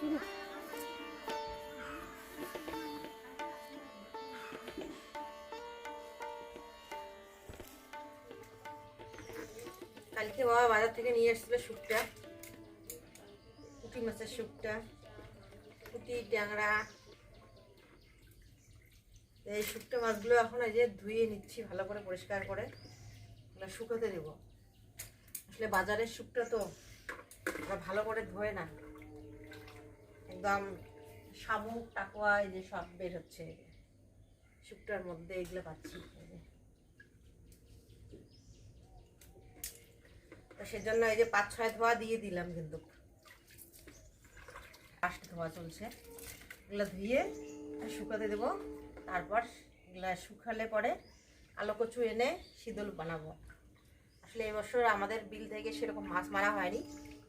শুরু কালকে বাবা বাজার থেকে নিয়ে এসেছিল শুকটা পুঁটি মাছের শুকটা পুঁটি, ট্যাংরা। এই শুকটা মাছগুলো এখন এই যে ধুয়ে নিচ্ছি ভালো করে পরিষ্কার করে। এগুলো শুকোতে দেবো। আসলে বাজারের শুকটা তো ভালো করে ধোয় না। একদম শামুক, টাকুয়া, এই যে সব বের হচ্ছে। শুকটার মধ্যে এগুলো পাচ্ছি। তো সেজন্য এই যে পাঁচ, ছয় ধোয়া দিয়ে দিলাম কিন্তু। লাস্ট ধোয়া চলছে। এগুলো ধুয়ে শুকাতে দেবো। তারপর এগুলো শুকালে পরে আলো কচু এনে শীতল বানাবো। আসলে এবছর আমাদের বিল থেকে সেরকম মাছ মারা হয়নি।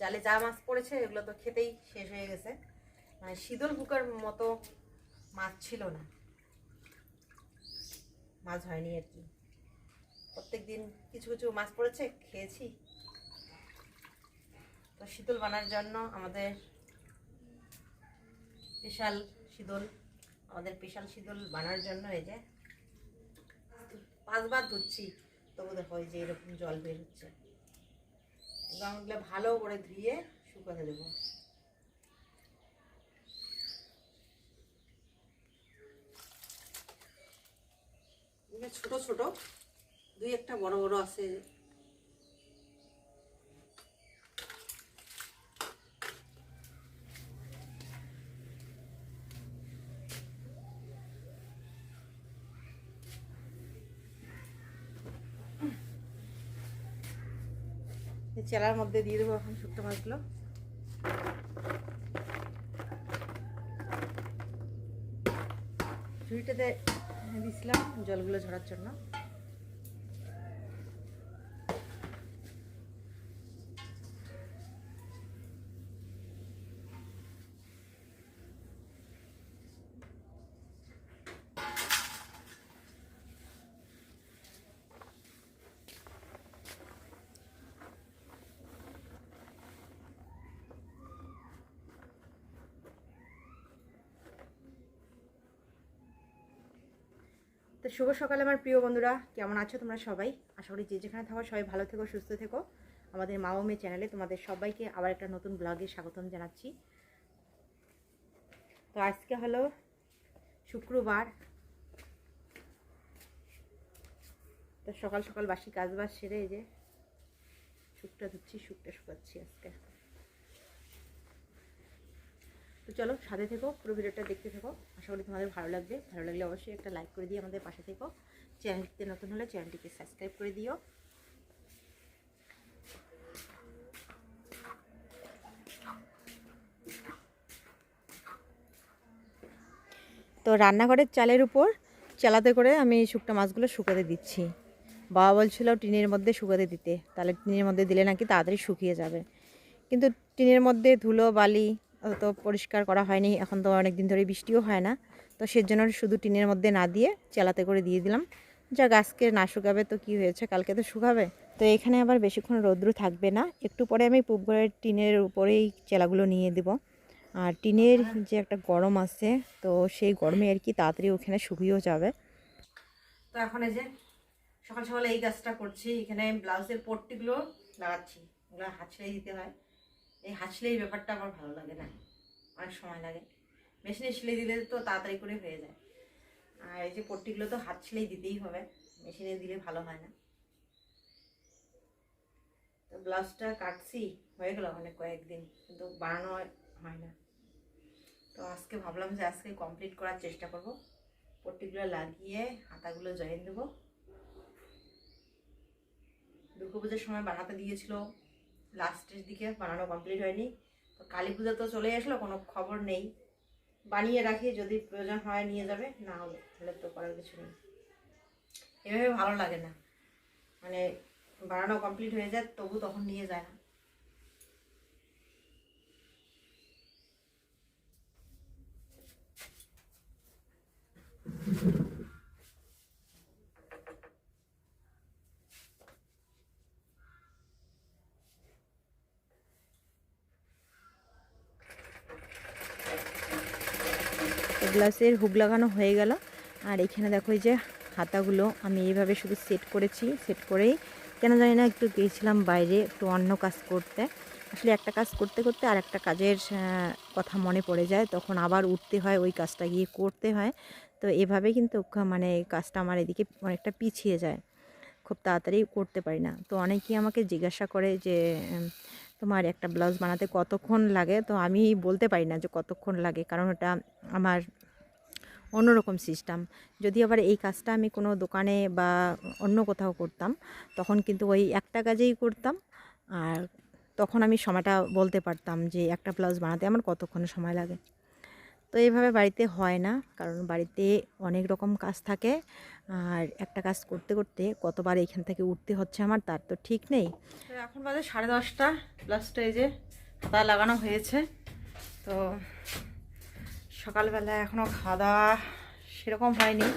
জালে যা মাছ পড়েছে, এগুলো তো খেতেই শেষ হয়ে গেছে। মানে শীতল বুকার মতো মাছ ছিল না। মাছ হয়নি আর কি। প্রত্যেক দিন কিছু কিছু মাছ পড়েছে, খেয়েছি। তো শীতল বানার জন্য আমাদের স্পেশাল শীতল, আমাদের স্পেশাল শীতল বানার জন্য এই যে পাঁচবার ধুচ্ছি। তবু দেখো এই যে এরকম জল বের হচ্ছে। গামগুলো ভালো করে ধুয়ে শুকাতে দেবো। ছোট ছোট, দুই একটা বড় বড় আছে। চেলার মধ্যে দিয়ে দেবো এখন শুক্তো মাছগুলো। ঝুড়িটাতে দিছিলাম জলগুলো ঝরার জন্য। শুভ সকালে আমার প্রিয় বন্ধুরা। কেমন আছো তোমরা সবাই? আশা করি যে যেখানে থাকো সবাই ভালো থেকো, সুস্থ থেকো। আমাদের মা ও মেয়ে চ্যানেলে তোমাদের সবাইকে আবার একটা নতুন ব্লগে স্বাগতম জানাচ্ছি। তো আজকে হলো শুক্রবার। তো সকাল সকাল বাসি কাজ বাজ সেরে এই যে শুকটা ধুচ্ছি শুকটা শুকাচ্ছি আজকে। তো চলো সাথে থেকো, পুরো ভিডিওটা দেখতে থেকো। আশা করি তোমাদের ভালো লাগবে। ভালো লাগলে অবশ্যই একটা লাইক করে দিয়ে আমাদের পাশে থেকো। চ্যানেলটিতে নতুন হলে চ্যানেলটিকে সাবস্ক্রাইব করে দিও। তো রান্নাঘরের চালের উপর চালাতে করে আমি শুকনো মাছগুলো শুকাতে দিচ্ছি। বাবা বলছিল টিনের মধ্যে শুকাতে দিতে। তাহলে টিনের মধ্যে দিলে নাকি তাড়াতাড়ি শুকিয়ে যাবে। কিন্তু টিনের মধ্যে ধুলো, বালি অত পরিষ্কার করা হয়নি। এখন তো অনেক দিন ধরে বৃষ্টিও হয় না। তো সেজন্য শুধু টিনের মধ্যে না দিয়ে চেলাতে করে দিয়ে দিলাম। যা গাছকে না শুকাবে তো কি হয়েছে? কালকে তো শুকাবে। তো এখানে আবার বেশিক্ষণ রৌদ্র থাকবে না। একটু পরে আমি পুব ঘরের টিনের উপরেই চেলাগুলো নিয়ে দেব। আর টিনের যে একটা গরম আছে, তো সেই গরমে আর কি তাড়াতাড়ি ওখানে শুকিয়েও যাবে। তো এখন এই যে সকাল সকাল এই গাছটা করছি। এখানে ব্লাউজের পট্টিগুলো লাগাচ্ছি। ওগুলো হাত দিতে হয়। এই হাত সেলাই ব্যাপারটা আমার ভালো লাগে না। অনেক সময় লাগে। মেশিনে সেলাই দিলে তো তাড়াতাড়ি করে হয়ে যায়। আর এই যে পট্টিগুলো তো হাত সেলাই দিতেই হবে। মেশিনে দিলে ভালো হয় না। তো ব্লাউজটা কাটছি, হয়ে গেল অনেক কয়েকদিন। কিন্তু বানানো হয় না। তো আজকে ভাবলাম যে আজকে কমপ্লিট করার চেষ্টা করব। পট্টিগুলো লাগিয়ে হাতাগুলো জয়েন দেবো। দুর্গা পুজোর সময় বানাতে দিয়েছিল লাস্টের দিকে বানানো কমপ্লিট হয়নি। তো কালী পুজো তো চলে আসলো, কোনো খবর নেই। বানিয়ে রাখি, যদি প্রয়োজন হয় নিয়ে যাবে, না হলে তাহলে তো করার কিছু নেই। এভাবে ভালো লাগে না। মানে বানানো কমপ্লিট হয়ে যায়, তবু তখন নিয়ে যায় না। ব্লাউজের হুক লাগানো হয়ে গেল। আর এখানে দেখো যে হাতাগুলো আমি এইভাবে শুধু সেট করেছি সেট করেই কেন জানি না একটু গিয়েছিলাম বাইরে একটু অন্য কাজ করতে। আসলে একটা কাজ করতে করতে আর একটা কাজের কথা মনে পড়ে যায়, তখন আবার উঠতে হয়, ওই কাজটা গিয়ে করতে হয়। তো এভাবে কিন্তু মানে কাজটা আমার এদিকে অনেকটা পিছিয়ে যায়। খুব তাড়াতাড়ি করতে পারি না। তো অনেকেই আমাকে জিজ্ঞাসা করে যে তোমার একটা ব্লাউজ বানাতে কতক্ষণ লাগে? তো আমি বলতে পারি না যে কতক্ষণ লাগে, কারণ ওটা আমার অন্যরকম সিস্টেম। যদি আবার এই কাজটা আমি কোনো দোকানে বা অন্য কোথাও করতাম, তখন কিন্তু ওই একটা কাজেই করতাম। আর তখন আমি সময়টা বলতে পারতাম যে একটা ব্লাউজ বানাতে আমার কতক্ষণ সময় লাগে। তো এইভাবে বাড়িতে হয় না, কারণ বাড়িতে অনেক রকম কাজ থাকে। আর একটা কাজ করতে করতে কতবার এখান থেকে উঠতে হচ্ছে আমার, তার তো ঠিক নেই। এখন বাজে সাড়ে দশটা এই যে হাতা লাগানো হয়েছে। তো সকালবেলা এখনও খাওয়া দাওয়া সেরকম হয়নি।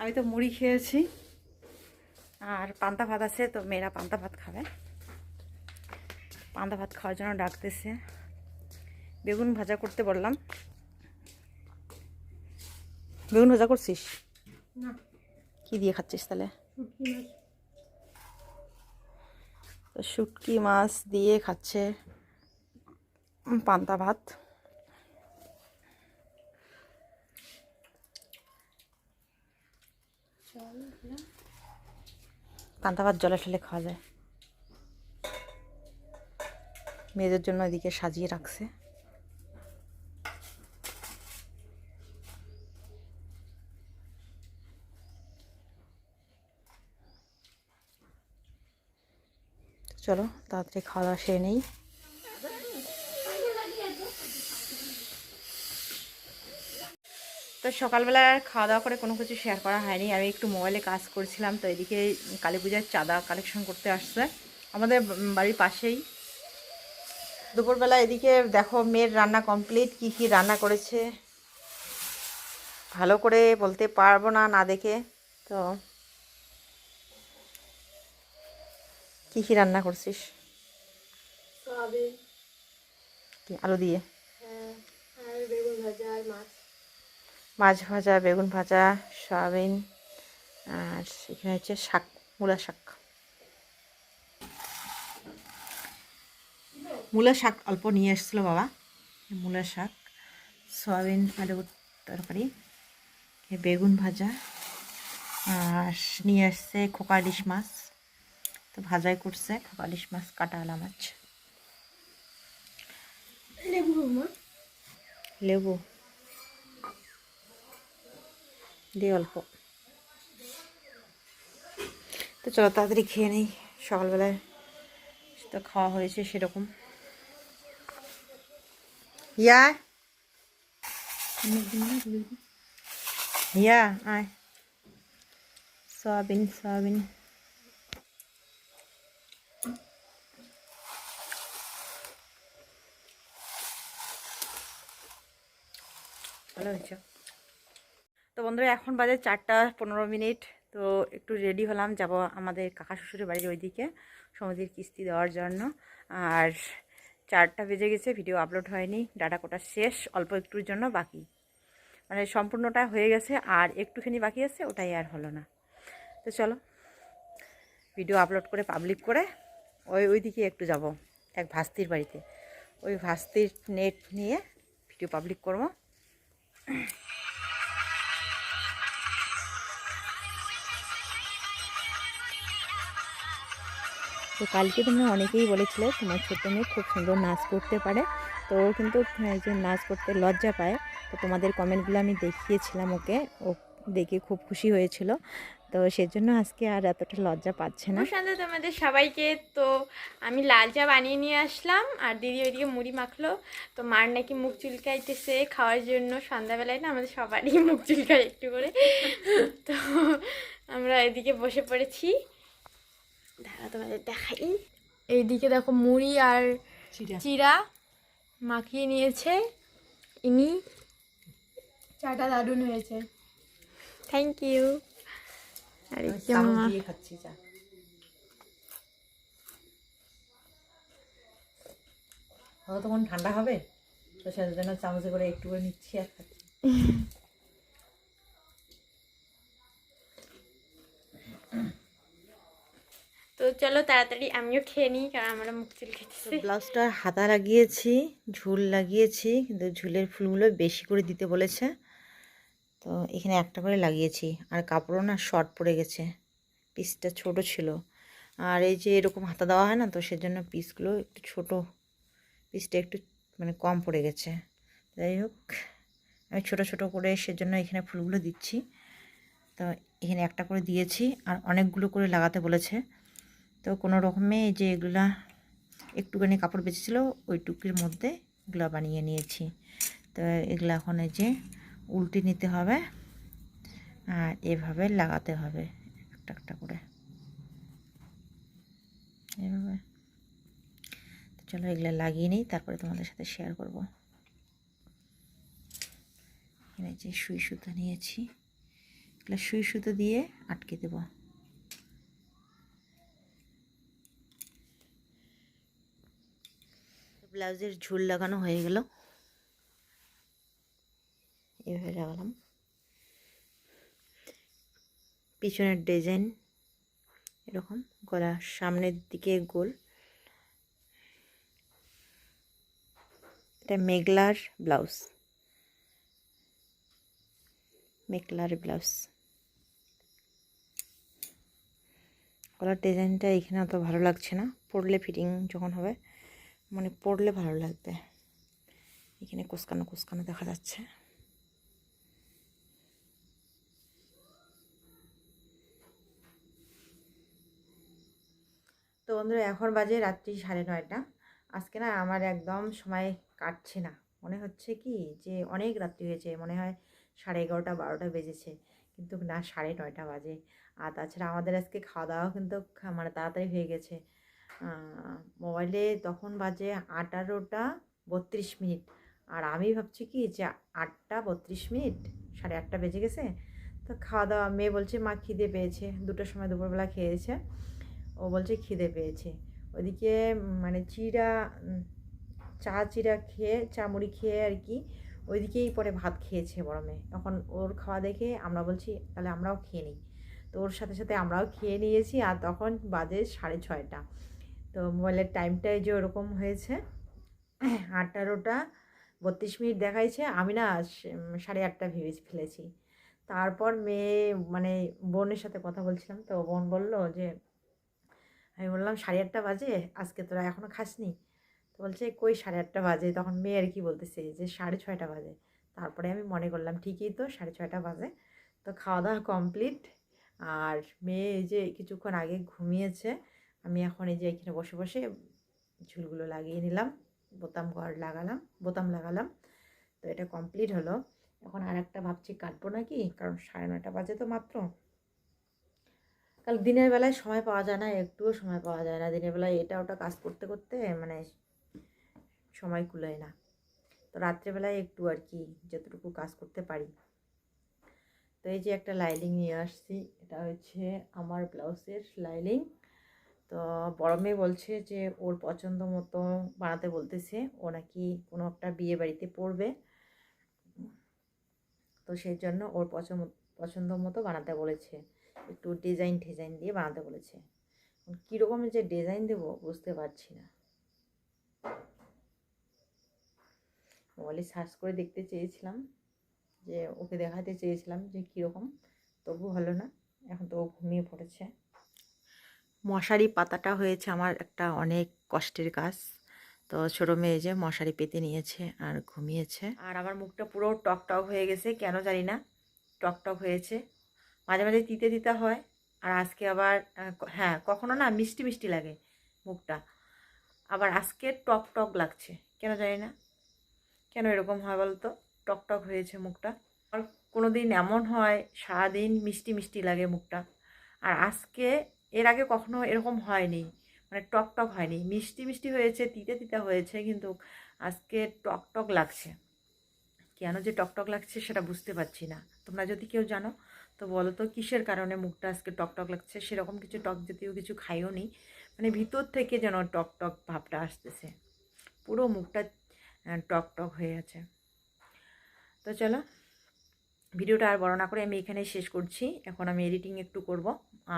আমি তো মুড়ি খেয়েছি। আর পান্তা ভাত আছে তো মেয়েরা পান্তা ভাত খাবে। পান্তা ভাত খাওয়ার জন্য ডাকতেছে। বেগুন ভাজা করতে বললাম। বেগুন ভাজা করছিস? না। কি দিয়ে খাচ্ছিস তাহলে? তো শুটকি মাছ দিয়ে খাচ্ছে পান্তা ভাত জল দিলাম। পান্তা ভাত জলে ঠেলে খাওয়া যায়। মেয়েদের জন্য এদিকে সাজিয়ে রাখছে। চলো, তাড়াতাড়ি খাওয়া দাওয়া সেরে নেই। তো সকালবেলা খাওয়া দাওয়া করে কোনো কিছু শেয়ার করা হয়নি। আমি একটু মোবাইলে কাজ করছিলাম তো এদিকে কালী পূজার চাঁদা কালেকশন করতে আসছে। আমাদের বাড়ির পাশেই। দুপুরবেলা এদিকে দেখো মেয়ের রান্না কমপ্লিট কি কি রান্না করেছে। ভালো করে বলতে পারব না না দেখে। তো কি কি রান্না করছিস? কি আলু দিয়ে? হ্যাঁ আর বেগুন ভাজা আর মাছ। মাছ ভাজা বেগুন ভাজা সয়াবিন আর এখানে হচ্ছে শাক মূলা শাক। মূলা শাক অল্প নিয়ে এসেছিল বাবা মূলা শাক সয়াবিন আলু তরকারি বেগুন ভাজা আর নিয়ে আসছে খোকা ইলিশ মাছ। তো ভাজাই করছে খোকা ইলিশ মাছ কাটা আলা মাছ লেবু লেবু। দিয়ে অল্প। তো চলো তাড়াতাড়ি খেয়ে নিই, সকালবেলায় তো খাওয়া হয়েছে সেরকম। ইয়া ইয়া আয়। Soybean soybean. ভালো হয়েছে। তো বন্ধুরা, এখন বাজে চারটা পনেরো মিনিট। তো একটু রেডি হলাম, যাব আমাদের কাকা শ্বশুরের বাড়ির ওইদিকে সমুদ্রের কিস্তি দেওয়ার জন্য। আর চারটা বেজে গেছে ভিডিও আপলোড হয়নি, ডাটা কোটা শেষ, অল্প একটুর জন্য বাকি। মানে সম্পূর্ণটা হয়ে গেছে, আর একটুখানি বাকি আছে, ওটাই আর হলো না। তো চলো ভিডিও আপলোড করে পাবলিক করে, ওই ওইদিকে একটু যাব, এক ভাস্তির বাড়িতে। ওই ভাস্তির নেট নিয়ে ভিডিও পাবলিক করব। তো কালকে তোমরা অনেকেই বলেছিলে তোমার ছোটো মেয়ে খুব সুন্দর নাচ করতে পারে। তো ও কিন্তু এই যে নাচ করতে লজ্জা পায়, তো তোমাদের কমেন্টগুলো আমি দেখিয়েছিলাম ওকে। ও দেখে খুব খুশি হয়েছিল। তো সেজন্য আজকে আর এতটা লজ্জা পাচ্ছে না। সন্ধ্যা তোমাদের সবাইকে, তো আমি লাল চা বানিয়ে নিয়ে আসলাম, আর দিদি ওইদিকে মুড়ি মাখলো। তো মার নাকি মুখ চুলকাইতেছে খাওয়ার জন্য। সন্ধ্যাবেলায় না আমাদের সবারই মুখ চুলকায় একটু করে। তো আমরা এদিকে বসে পড়েছি। দাঁড়া তোমাদের দেখাই। এইদিকে দেখো মুড়ি আর চিরা মাখিয়ে নিয়েছে। ইনি চাটা দারুণ হয়েছে। থ্যাংক ইউ আর খাচ্ছি চা তখন ঠান্ডা হবে? তো সেজন্য চামচে করে একটু করে নিচ্ছি আর খাচ্ছি। তো চলো তাড়াতাড়ি, আমিও খেয়ে নিই, কারণ আমরা মুখ চুল তো খেতেছি ব্লাউজটার হাতা লাগিয়েছি, ঝুল লাগিয়েছি, কিন্তু ঝুলের ফুলগুলো বেশি করে দিতে বলেছে। তো এখানে একটা করে লাগিয়েছি, আর কাপড়ও না শর্ট পড়ে গেছে, পিসটা ছোট ছিল। আর এই যে এরকম হাতা দেওয়া হয় না, তো সেজন্য পিসগুলো একটু ছোট, পিসটা একটু মানে কম পড়ে গেছে। যাই হোক, আমি ছোট ছোট করে সেজন্য এখানে ফুলগুলো দিচ্ছি। তো এখানে একটা করে দিয়েছি, আর অনেকগুলো করে লাগাতে বলেছে। তো কোনো রকমে যে এগুলা একটুখানি কাপড় বেঁচেছিলো ওইটুকুর মধ্যে এগুলো বানিয়ে নিয়েছি। তো এগুলো এখন যে উল্টে নিতে হবে আর এভাবে লাগাতে হবে একটা একটা করে। এভাবে। চলো এগুলো লাগিয়ে নিই, তারপরে তোমাদের সাথে শেয়ার করব। এখানে যে সুই সুতো নিয়েছি, এগুলো সুই সুতো দিয়ে আটকে দেবো। ব্লাউজের ঝুল লাগানো হয়ে গেল। এভাবে লাগালাম। পিছনের ডিজাইন এরকম গলা সামনের দিকে গোল। এটা মেঘলার ব্লাউজ। মেঘলার ব্লাউজ। গলার ডিজাইনটা এখানে অত ভালো লাগছে না, পরলে ফিটিং যখন হবে। মানে পড়লে ভালো লাগবে। এখানে কুসকানো কুসকানো দেখা যাচ্ছে। তো বন্ধুরা, এখন বাজে রাত্রি সাড়ে নয়টা। আজকে না আমার একদম সময় কাটছে না। মনে হচ্ছে কি যে অনেক রাত্রি হয়েছে, মনে হয় সাড়ে এগারোটা, বারোটা বেজেছে। কিন্তু না, সাড়ে নয়টা বাজে। আর তাছাড়া আমাদের আজকে খাওয়া দাওয়াও কিন্তু মানে তাড়াতাড়ি হয়ে গেছে। মোবাইলে তখন বাজে আঠারোটা বত্রিশ মিনিট। আর আমি ভাবছি কি যে আটটা বত্রিশ মিনিট, সাড়ে আটটা বেজে গেছে, তো খাওয়া দাওয়া, মেয়ে বলছে, মা খিদে পেয়েছে। দুটোর সময় দুপুরবেলা খেয়েছে। ও বলছে, খিদে পেয়েছে। ওইদিকে মানে চিড়া চা চিড়া খেয়ে, চা মুড়ি খেয়ে আর কি, ওইদিকেই পরে ভাত খেয়েছে বড় মেয়ে। এখন ওর খাওয়া দেখে আমরা বলছি, তাহলে আমরাও খেয়ে নিই। তো ওর সাথে সাথে আমরাও খেয়ে নিয়েছি, আর তখন বাজে সাড়ে ছয়টা। তো মোবাইলের টাইমটাই যে ওরকম হয়েছে আঠারোটা বত্রিশ মিনিট দেখাইছে, আমি না সাড়ে আটটা ভেবে ফেলেছি। তারপর মেয়ে মানে বোনের সাথে কথা বলছিলাম, তো বোন বলল যে, আমি বললাম সাড়ে আটটা বাজে, আজকে তোরা এখনও খাসনি? তো বলছে, কই সাড়ে আটটা বাজে? তখন মেয়ে আর কি বলতেছে যে, সাড়ে ছয়টা বাজে। তারপরে আমি মনে করলাম, ঠিকই তো, সাড়ে ছয়টা বাজে। তো খাওয়া দাওয়া কমপ্লিট। আর মেয়ে যে কিছুক্ষণ আগে ঘুমিয়েছে আমি এখন এই যে এখানে বসে বসে ঝুলগুলো লাগিয়ে নিলাম, বোতাম ঘর লাগালাম, বোতাম লাগালাম। তো এটা কমপ্লিট হলো। এখন আর একটা ভাবছি কাটবো নাকি? কারণ সাড়ে নয়টা বাজে তো মাত্র। কাল দিনের বেলায় সময় পাওয়া যায় না, একটুও সময় পাওয়া যায় না। দিনের বেলায় এটা ওটা কাজ করতে করতে মানে সময় কুলোয় না। তো রাত্রেবেলায় একটু আর কি যতটুকু কাজ করতে পারি। তো এই যে একটা লাইলিং নিয়ে আসছি, এটা হচ্ছে আমার ব্লাউজের লাইলিং তো বড় মেয়ে বলছে যে, ওর পছন্দ মতো বানাতে বলতেছে, ও নাকি কোনো একটা বিয়ে বাড়িতে পড়বে। তো সেই জন্য ওর পছন্দ পছন্দ মতো বানাতে বলেছে। একটু ডিজাইন ডিজাইন দিয়ে বানাতে বলেছে। কীরকম যে ডিজাইন দেবো বুঝতে পারছি না। মোবাইলে সার্চ করে দেখতে চেয়েছিলাম, যে ওকে দেখাতে চেয়েছিলাম যে কীরকম তবু হলো না। এখন তো ও ঘুমিয়ে পড়েছে। মশারি পাতাটা হয়েছে আমার একটা অনেক কষ্টের কাজ। তো ছোটো মেয়ে যে মশারি পেতে নিয়েছে আর ঘুমিয়েছে। আর আমার মুখটা পুরো টক টক হয়ে গেছে, কেন জানি না টক টক হয়েছে। মাঝে মাঝে তিতে তিতা হয় আর আজকে আবার হ্যাঁ কখনো না মিষ্টি মিষ্টি লাগে মুখটা। আবার আজকে টক টক লাগছে, কেন জানি না, কেন এরকম হয় বলতো? টক টক হয়েছে মুখটা। আর কোনো দিন এমন হয় সারাদিন মিষ্টি মিষ্টি লাগে মুখটা। আর আজকে এর আগে কখনো এরকম হয়নি মানে টক টক হয়নি। মিষ্টি মিষ্টি হয়েছে তিতে তিতা হয়েছে কিন্তু আজকে টক টক লাগছে। কেন যে টক টক লাগছে সেটা বুঝতে পারছি না। তোমরা যদি কেউ জানো তো বলো তো কিসের কারণে মুখটা আজকে টক টক লাগছে? সেরকম কিছু টক জাতীয় কিছু খাইও নি। মানে ভিতর থেকে যেন টক টক ভাবটা আসতেছে। পুরো মুখটা আহ, টক টক হয়ে আছে। তো চলো ভিডিওটা আর বড় না করে আমি এখানে শেষ করছি। এখন আমি এডিটিং একটু করব।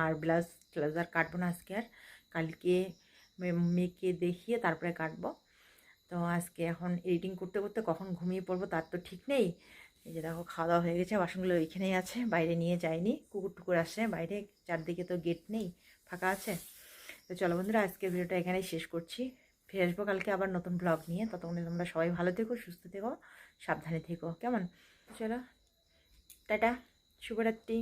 আর ব্লাউজ ট্লাউজ আর কাটবো না আজকে আর। কালকে মেয়েকে দেখিয়ে তারপরে কাটবো। তো আজকে এখন এডিটিং করতে করতে কখন ঘুমিয়ে পড়ব তার তো ঠিক নেই। এই যে দেখো খাওয়া দাওয়া হয়ে গেছে, বাসনগুলো ওইখানেই আছে, বাইরে নিয়ে যায়নি কুকুর টুকুর আসে বাইরে চারদিকে তো গেট নেই, ফাঁকা আছে। তো চলো বন্ধুরা, আজকে ভিডিওটা এখানেই শেষ করছি। ফিরে আসব কালকে আবার নতুন ব্লগ নিয়ে। ততক্ষণে তোমরা সবাই ভালো থেকো, সুস্থ থেকো, সাবধানে থেকো। কেমন? চলো টাটা শুভরাত্রি।